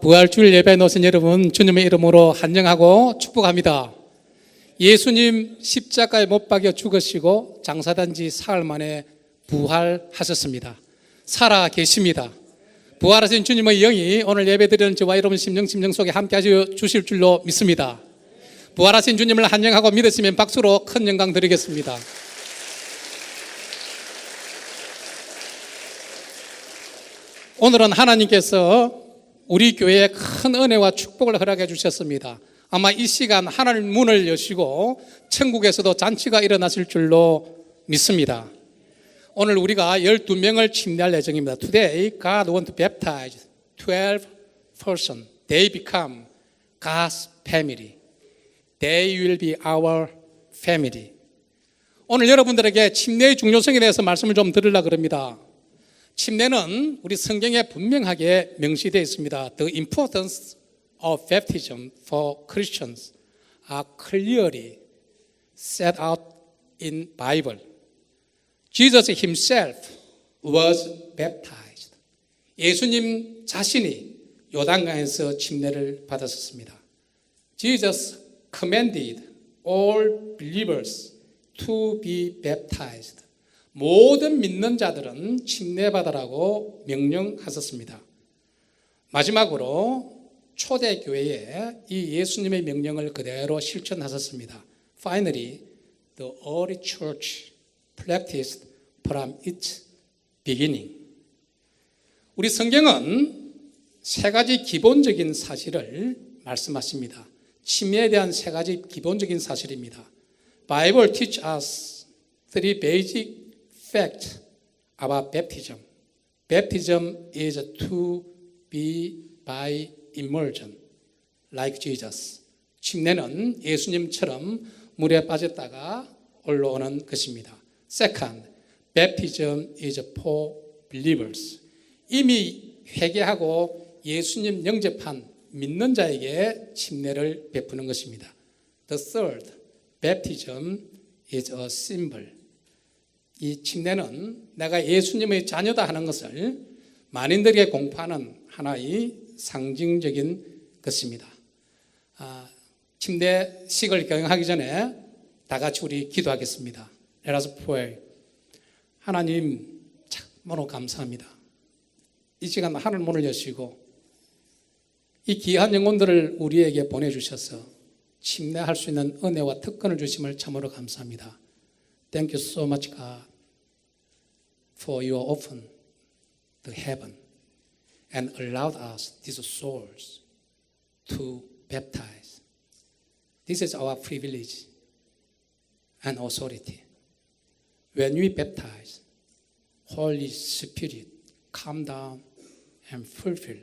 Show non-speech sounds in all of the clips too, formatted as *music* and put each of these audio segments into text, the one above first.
부활주일 예배에 오신 여러분 주님의 이름으로 환영하고 축복합니다. 예수님 십자가에 못 박여 죽으시고 장사단지 사흘 만에 부활하셨습니다. 살아 계십니다. 부활하신 주님의 영이 오늘 예배드리는 저와 여러분 심령 심령 속에 함께 하실 줄로 믿습니다. 부활하신 주님을 환영하고 믿으시면 박수로 큰 영광 드리겠습니다. 오늘은 하나님께서 우리 교회에 큰 은혜와 축복을 허락해 주셨습니다. 아마 이 시간 하나 문을 여시고 천국에서도 잔치가 일어났을 줄로 믿습니다. 오늘 우리가 12명을 침례할 예정입니다. Today God want to baptize 12 person. They become God's family. They will be our family. 오늘 여러분들에게 침례의 중요성에 대해서 말씀을 좀 드리려고 합니다. 침례는 우리 성경에 분명하게 명시되어 있습니다. The importance of baptism for Christians are clearly set out in Bible. Jesus himself was baptized. 예수님 자신이 요단강에서 침례를 받았었습니다. Jesus commanded all believers to be baptized. 모든 믿는 자들은 침례받으라고 명령하셨습니다. 마지막으로 초대교회에 이 예수님의 명령을 그대로 실천하셨습니다. Finally, the early church practiced from its beginning. 우리 성경은 세 가지 기본적인 사실을 말씀하십니다. 침례에 대한 세 가지 기본적인 사실입니다. Bible teach us three basic fact about baptism. Baptism is to be by immersion, like Jesus. 침례는 예수님처럼 물에 빠졌다가 올라오는 것입니다. Second, baptism is for believers. 이미 회개하고 예수님 영접한 믿는 자에게 침례를 베푸는 것입니다. The third, baptism is a symbol. 이 침례는 내가 예수님의 자녀다 하는 것을 만인들에게 공포하는 하나의 상징적인 것입니다. 아, 침례식을 경영하기 전에 다 같이 우리 기도하겠습니다. Let us 하나님, 참으로 감사합니다. 이 시간 하늘 문을 여시고 이 귀한 영혼들을 우리에게 보내주셔서 침례할 수 있는 은혜와 특권을 주심을 참으로 감사합니다. Thank you so much, God. for you open the heaven and allowed us, these souls, to baptize. This is our privilege and authority. When we baptize, Holy Spirit come down and fulfill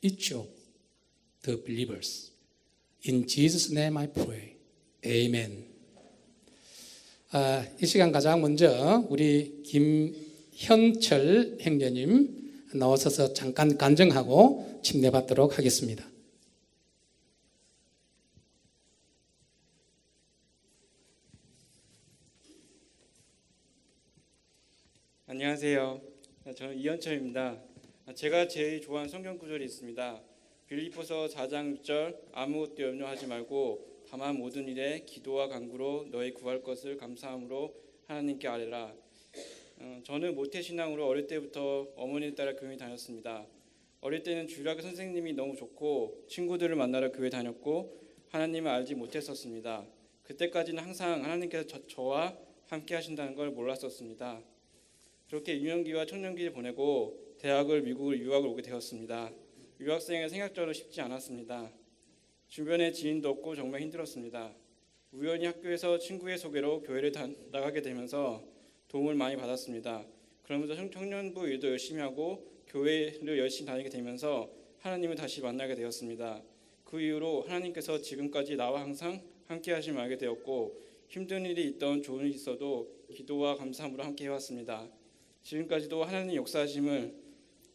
each of the believers. In Jesus' name I pray. Amen. 아, 이 시간 가장 먼저 우리 김 현철 행녀님 나오셔서 잠깐 간증하고 침례받도록 하겠습니다. 안녕하세요. 저는 이현철입니다. 제가 제일 좋아하는 성경 구절이 있습니다. 빌리포서 4장 6절 아무것도 염려하지 말고 다만 모든 일에 기도와 간구로 너희 구할 것을 감사함으로 하나님께 아뢰라. 어, 저는 모태신앙으로 어릴 때부터 어머니에 따라 교회 다녔습니다. 어릴 때는 주일학 선생님이 너무 좋고 친구들을 만나러 교회 다녔고 하나님을 알지 못했었습니다. 그때까지는 항상 하나님께서 저, 와 함께 하신다는 걸 몰랐었습니다. 그렇게 유년기와 청년기를 보내고 대학을 미국을 유학을 오게 되었습니다. 유학생의 생각대로 쉽지 않았습니다. 주변에 지인도 없고 정말 힘들었습니다. 우연히 학교에서 친구의 소개로 교회를 다, 나가게 되면서 도움을 많이 받았습니다. 그러면서 청년부 일도 열심히 하고 교회를 열심히 다니게 되면서 하나님을 다시 만나게 되었습니다. 그 이후로 하나님께서 지금까지 나와 항상 함께 하심 알게 되었고 힘든 일이 있던 좋은 일이 있어도 기도와 감사함으로 함께 해왔습니다. 지금까지도 하나님 역사하심을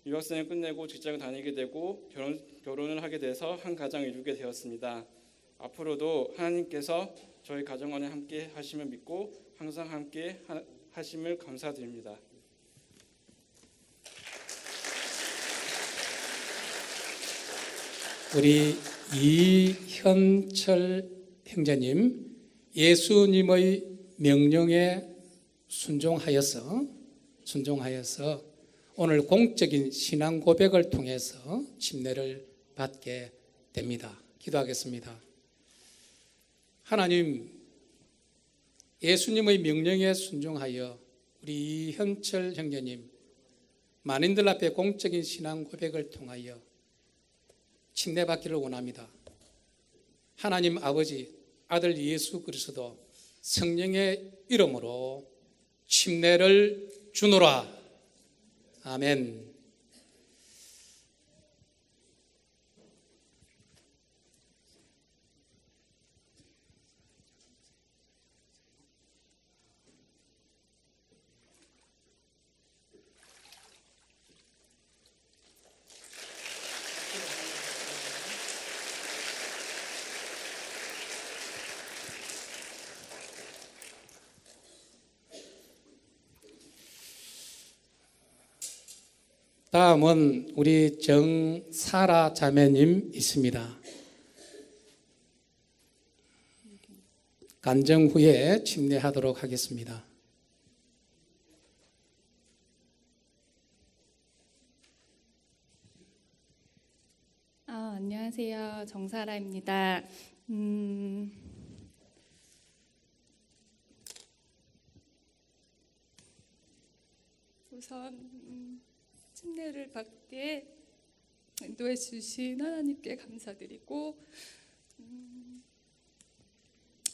유학생을 끝내고 직장을 다니게 되고 결혼, 결혼을 하게 돼서 한 가정을 이루게 되었습니다. 앞으로도 하나님께서 저희 가정 안에 함께 하심을 믿고 항상 함께 하, 하심을 감사드립니다. 우리 이현철 행자님 예수님의 명령에 순종하여서 순종하여서 오늘 공적인 신앙 고백을 통해서 침례를 받게 됩니다. 기도하겠습니다. 하나님 예수님의 명령에 순종하여 우리 현철 형제님 만인들 앞에 공적인 신앙 고백을 통하여 침례받기를 원합니다. 하나님 아버지 아들 예수 그리스도 성령의 이름으로 침례를 주노라. 아멘. 다음은 우리 정사라 자매님 있습니다. 간정 후에 침례하도록 하겠습니다. 아, 안녕하세요. 정사라입니다. 음... 우선 음. 침례를 받게 인도해 주신 하나님께 감사드리고 음,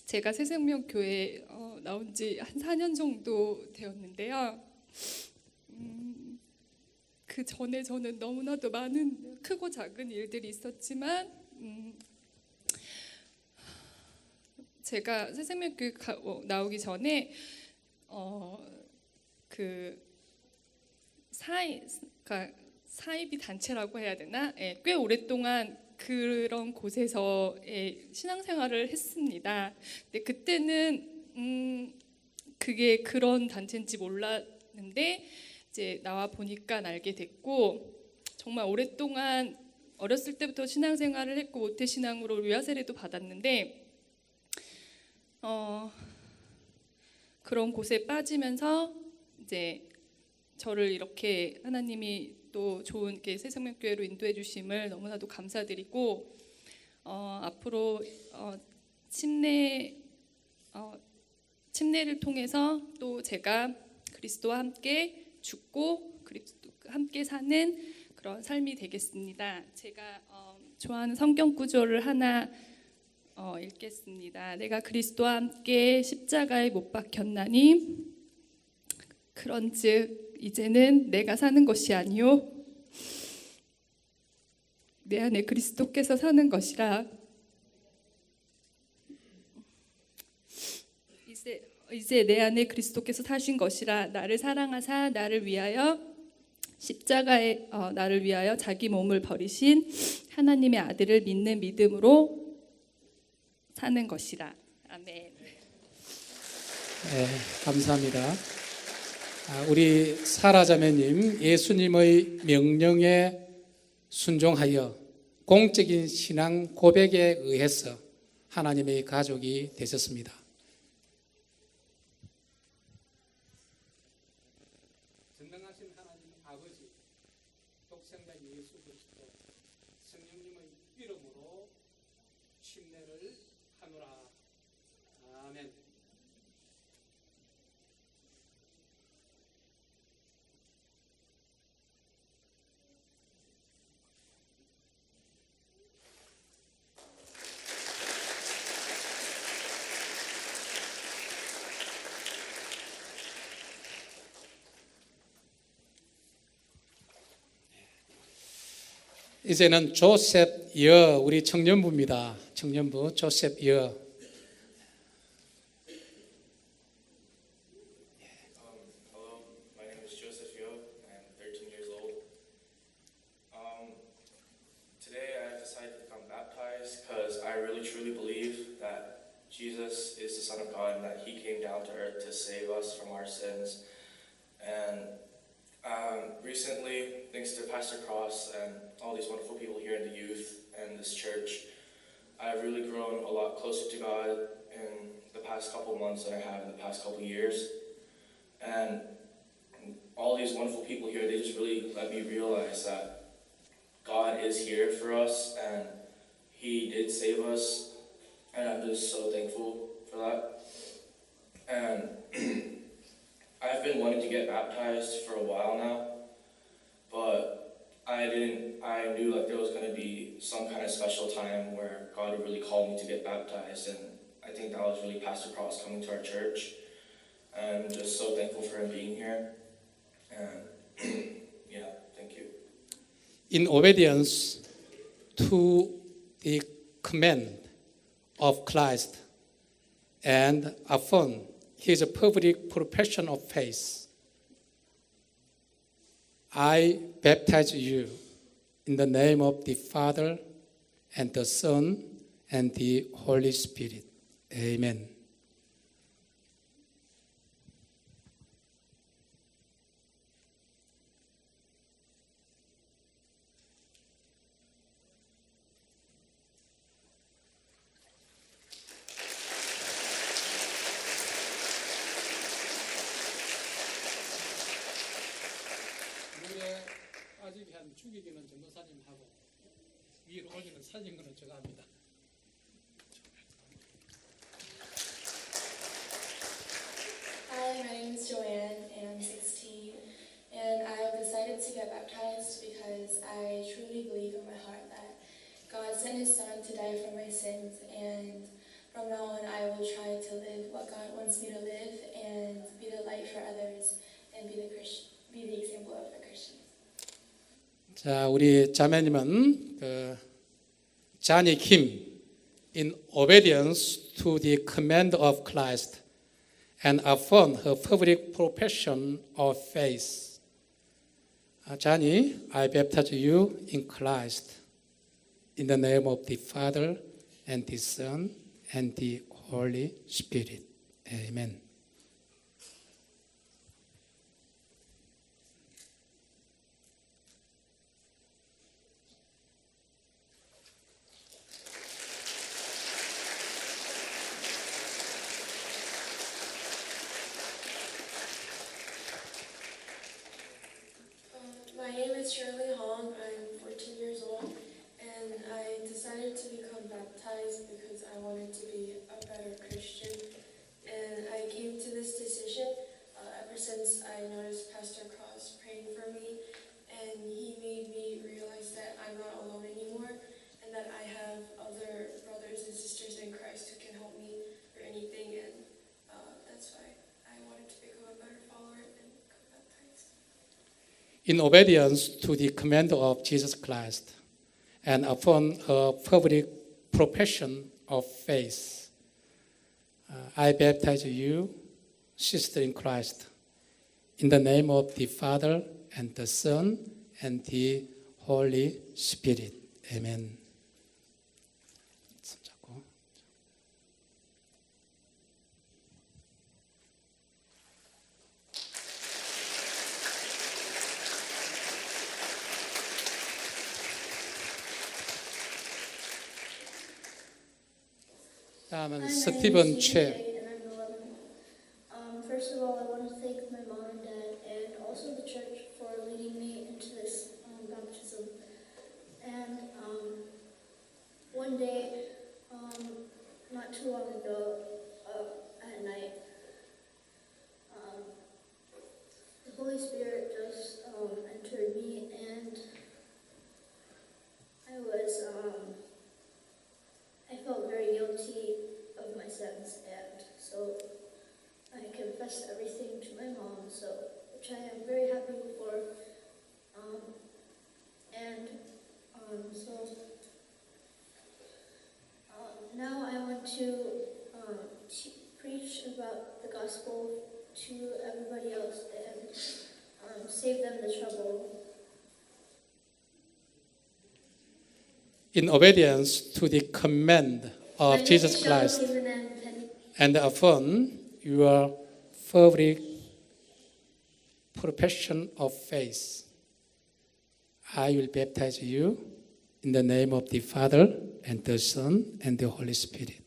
제가 새생명 교회 에 어, 나온 지 한 4년 정도 되었는데요. 음, 그 전에 저는 너무나도 많은 크고 작은 일들이 있었지만 음, 제가 새생명 교회 어, 나오기 전에 어, 그 사인 그러니까 사이비 단체라고 해야 되나? 예, 꽤 오랫동안 그런 곳에서 예, 신앙생활을 했습니다. 근데 그때는 음, 그게 그런 단체인지 몰랐는데 이제 나와 보니까 알게 됐고 정말 오랫동안 어렸을 때부터 신앙생활을 했고 모태 신앙으로 위아세례도 받았는데 어, 그런 곳에 빠지면서 이제 저를 이렇게 하나님이 또 좋은 새 생명 교회로 인도해 주심을 너무나도 감사드리고 어, 앞으로 어, 침례 어, 침례를 통해서 또 제가 그리스도와 함께 죽고 그리스도 함께 사는 그런 삶이 되겠습니다. 제가 어, 좋아하는 성경 구조를 하나 어, 읽겠습니다. 내가 그리스도와 함께 십자가에 못 박혔나니 그런즉 이제는 내가 사는 것이 아니요 내 안에 그리스도께서 사는 것이라 이제 이제 내 안에 그리스도께서 사신 것이라 나를 사랑하사 나를 위하여 십자가에 어, 나를 위하여 자기 몸을 버리신 하나님의 아들을 믿는 믿음으로 사는 것이라 아멘. 네, 감사합니다. 아, 우리 사라자매님 예수님의 명령에 순종하여 공적인 신앙 고백에 의해서 하나님의 가족이 되셨습니다. 이제는 조셉 여 우리 청년부입니다. 청년부 조셉 여. Um, Jesus is the Son of God and that He came down to earth to save us from our sins. And um, recently, thanks to Pastor Cross and all these wonderful people here in the youth and this church, I've really grown a lot closer to God in the past couple months than I have in the past couple years. And all these wonderful people here, they just really let me realize that God is here for us and He did save us. And I'm just so thankful for that. And *clears throat* I've been wanting to get baptized for a while now, but I didn't, I knew like there was going to be some kind of special time where God would really call me to get baptized, and I think that was really Pastor Cross coming to our church, I'm just so thankful for him being here, and *clears throat* yeah, thank you. In obedience to the command of Christ and affirm he is a perfect profession of faith. I baptize you in the name of the Father and the Son and the Holy Spirit. Amen. 위로 올리는 제가 합니다. Hi, my name is Joanne and I'm 16 and I've decided to get baptized because I truly believe in my heart that God sent his son to die for my sins and from now on I will try to live what God wants me to live and be the light for others and be the be the example of a Christian. 자, 우리 자매님은 그 Kim in obedience to the command of Christ and affirm her public profession of faith. Jenny, I baptize you in Christ in the name of the Father and the Son and the Holy Spirit. Amen. in obedience to the command of Jesus Christ and upon a public profession of faith. Uh, I baptize you, sister in Christ, in the name of the Father and the Son and the Holy Spirit. Amen. શક્તિ પણ છે in obedience to the command of Jesus Christ and affirm your fervent profession of faith. I will baptize you in the name of the Father and the Son and the Holy Spirit.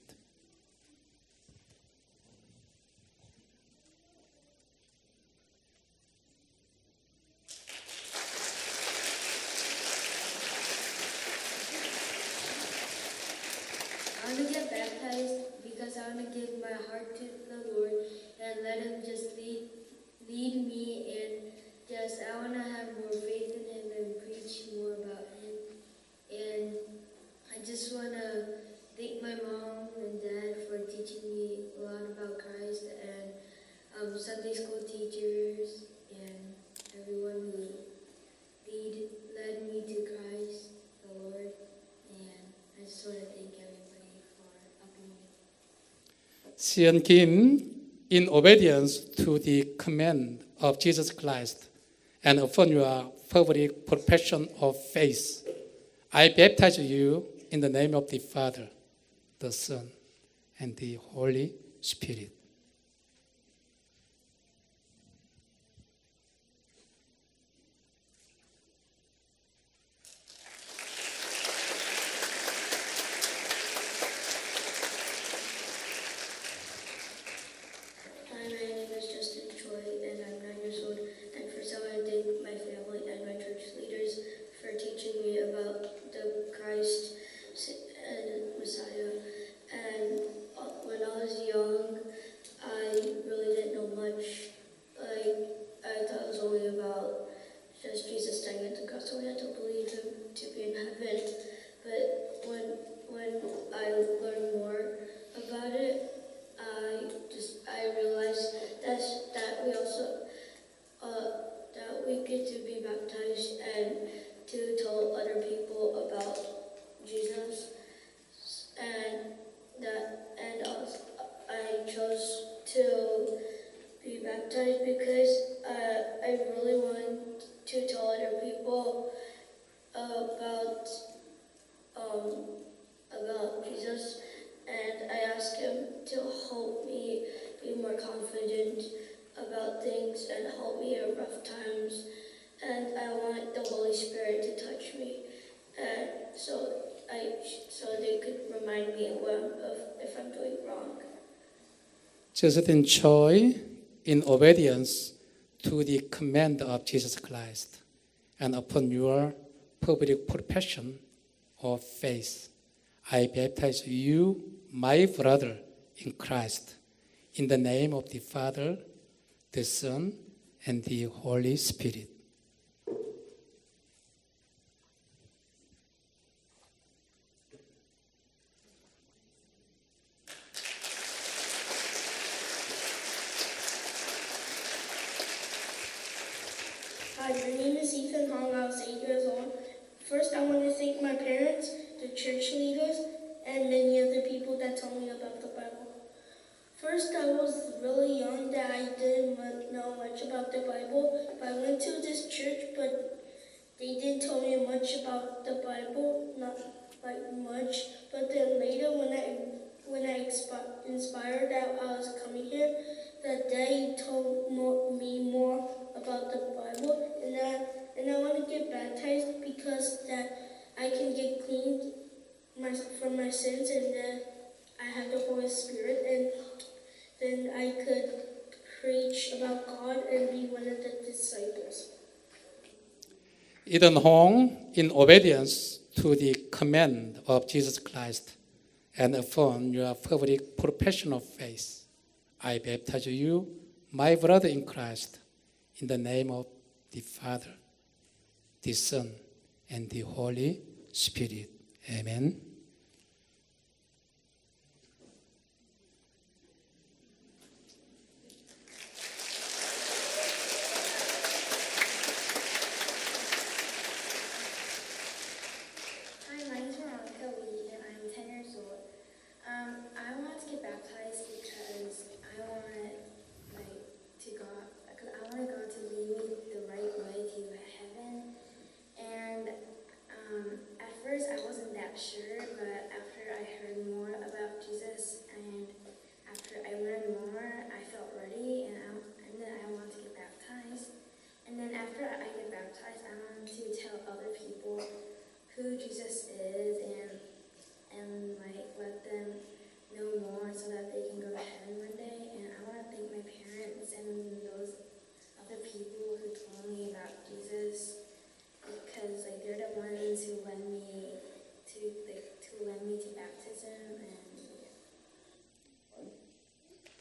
Sion in obedience to the command of Jesus Christ and upon your fervent profession of faith. I baptize you in the name of the Father, the Son, and the Holy Spirit. so I so they could remind me of if I'm doing wrong. Just enjoy in obedience to the command of Jesus Christ and upon your public profession of faith. I baptize you, my brother, in Christ, in the name of the Father, the Son, and the Holy Spirit. my name is Ethan Hong. I was eight years old. First, I want to thank my parents, the church leaders, and many other people that told me about the Bible. First, I was really young that I didn't know much about the Bible, but I went to this church, but they didn't tell me much about the Bible, not like much. But then later, when I when I inspired that I was coming here, that they told me more about the Bible, and I and I want to get baptized because that I can get cleaned my, from my sins, and that I have the Holy Spirit, and then I could preach about God and be one of the disciples. Eden Hong, in obedience to the command of Jesus Christ and affirm your fervent profession of faith, I baptize you, my brother in Christ. In the name of the Father, the Son, and the Holy Spirit. Amen.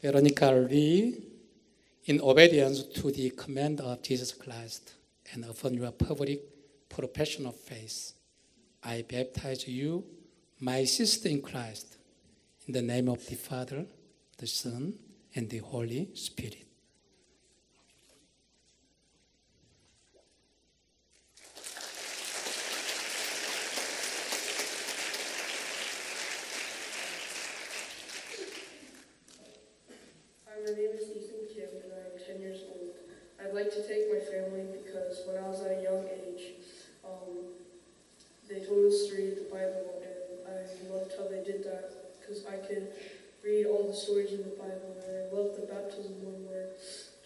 Veronica Lee, in obedience to the command of Jesus Christ and upon your public profession of faith, I baptize you, my sister in Christ, in the name of the Father, the Son, and the Holy Spirit. stories in the Bible, and I love the baptism one where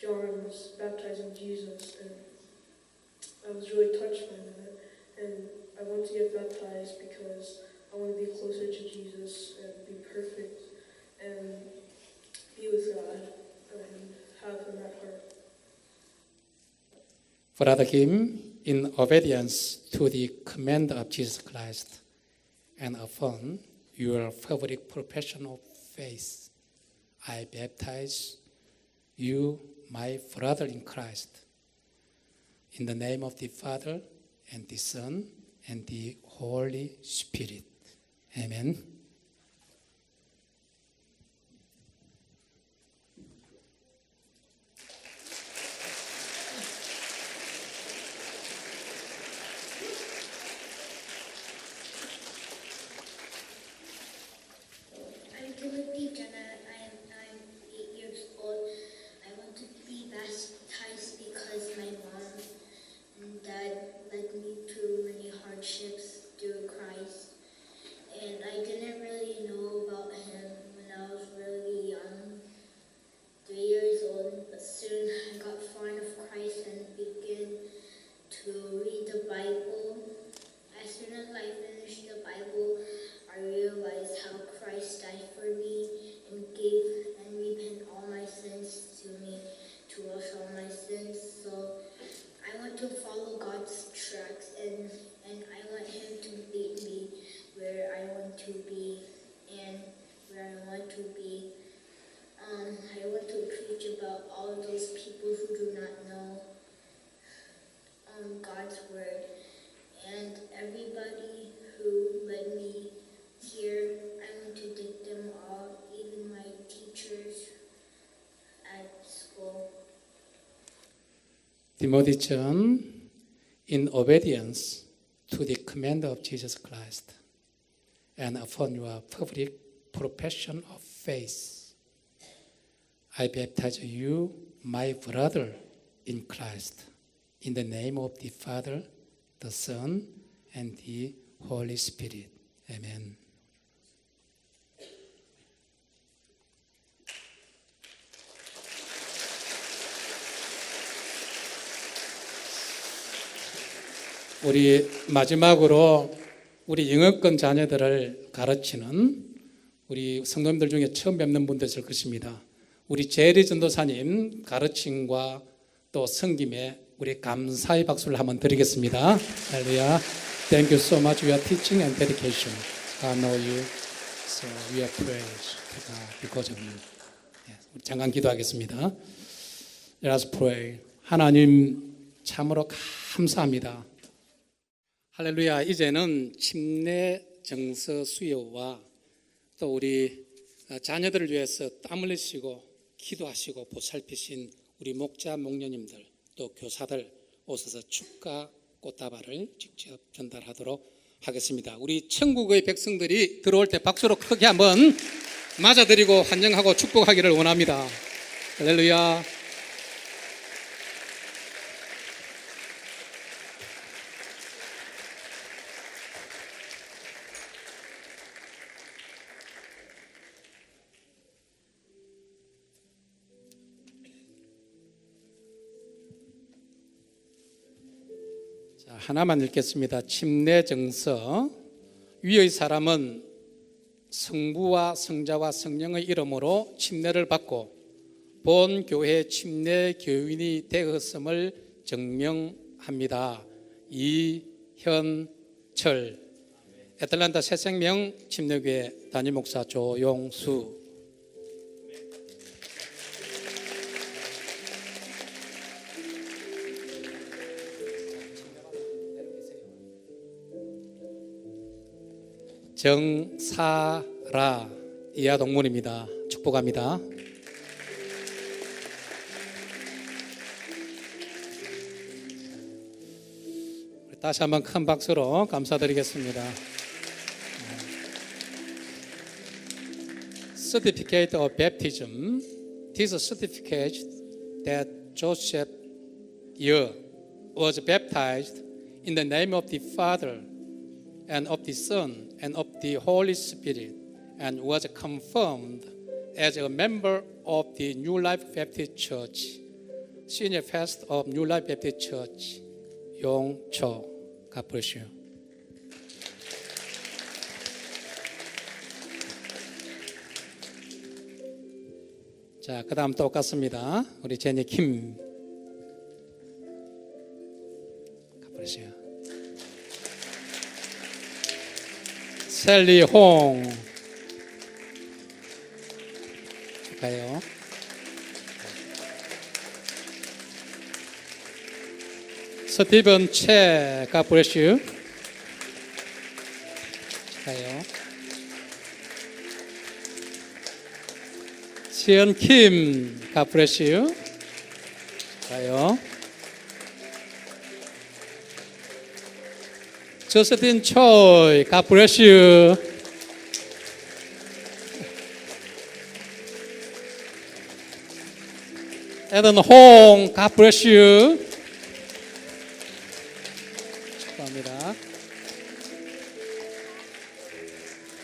John was baptizing Jesus, and I was really touched by that. And I want to get baptized because I want to be closer to Jesus and be perfect and be with God and have Him at heart. other him, in obedience to the command of Jesus Christ and affirm your favorite profession of faith. I baptize you, my brother in Christ, in the name of the Father, and the Son, and the Holy Spirit. Amen. Timothy in obedience to the command of Jesus Christ and upon your public profession of faith. I baptize you, my brother in Christ, in the name of the Father, the Son, and the Holy Spirit. Amen. 우리 마지막으로 우리 영어권 자녀들을 가르치는 우리 성도님들 중에 처음 뵙는 분도 있을 것입니다. 우리 제리 전도사님 가르침과 또 성김에 우리 감사의 박수를 한번 드리겠습니다. 할렐루야. Thank you so much for your teaching and dedication. I know you. So we are praised to God because of you. 잠깐 기도하겠습니다. Let us pray. 하나님 참으로 감사합니다. 할렐루야. 이제는 침례 정서 수요와 또 우리 어, 자녀들을 위해서 땀 흘리시고 기도하시고 보살피신 우리 목자 목녀님들 또 교사들 오셔서 축가 꽃다발을 직접 전달하도록 하겠습니다. 우리 천국의 백성들이 들어올 때 박수로 크게 한번 맞아드리고 환영하고 축복하기를 원합니다. 할렐루야. 하나만 읽겠습니다. 침례정서 위의 사람은 성부와 성자와 성령의 이름으로 침례를 받고 본 교회 침례 교인이 되었음을 증명합니다. 이현철 애틀란타 새생명 침례교회 단임 목사 조용수 정사라 이하 동문입니다. 축복합니다. 다시 한번 큰 박수로 감사드리겠습니다. Certificate of Baptism. This certificate that Joseph Year was baptized in the name of the Father and of the Son and of the Holy Spirit and was confirmed as a member of the New Life Baptist Church, senior pastor of New Life Baptist Church, 용초. God bless you. 자, 그 다음 똑같습니다. 우리 제니 킴. God bless you. 셀리 홍. 가요. 스티븐 채, God bless you. 가요. 시은 킴, God bless you. Josephine Choi. God bless you. Ellen Hong. God bless you. 축하합니다.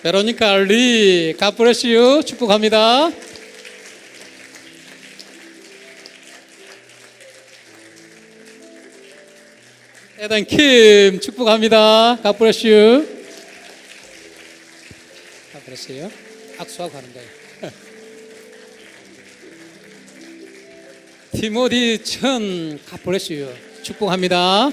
베로니카 리. God bless you. 축복합니다. 사랑에 축복합니다. 가브레슈. 가브레슈요. 악수하고 가는 거예요. *laughs* 티모디 천 가브레슈요. 축복합니다.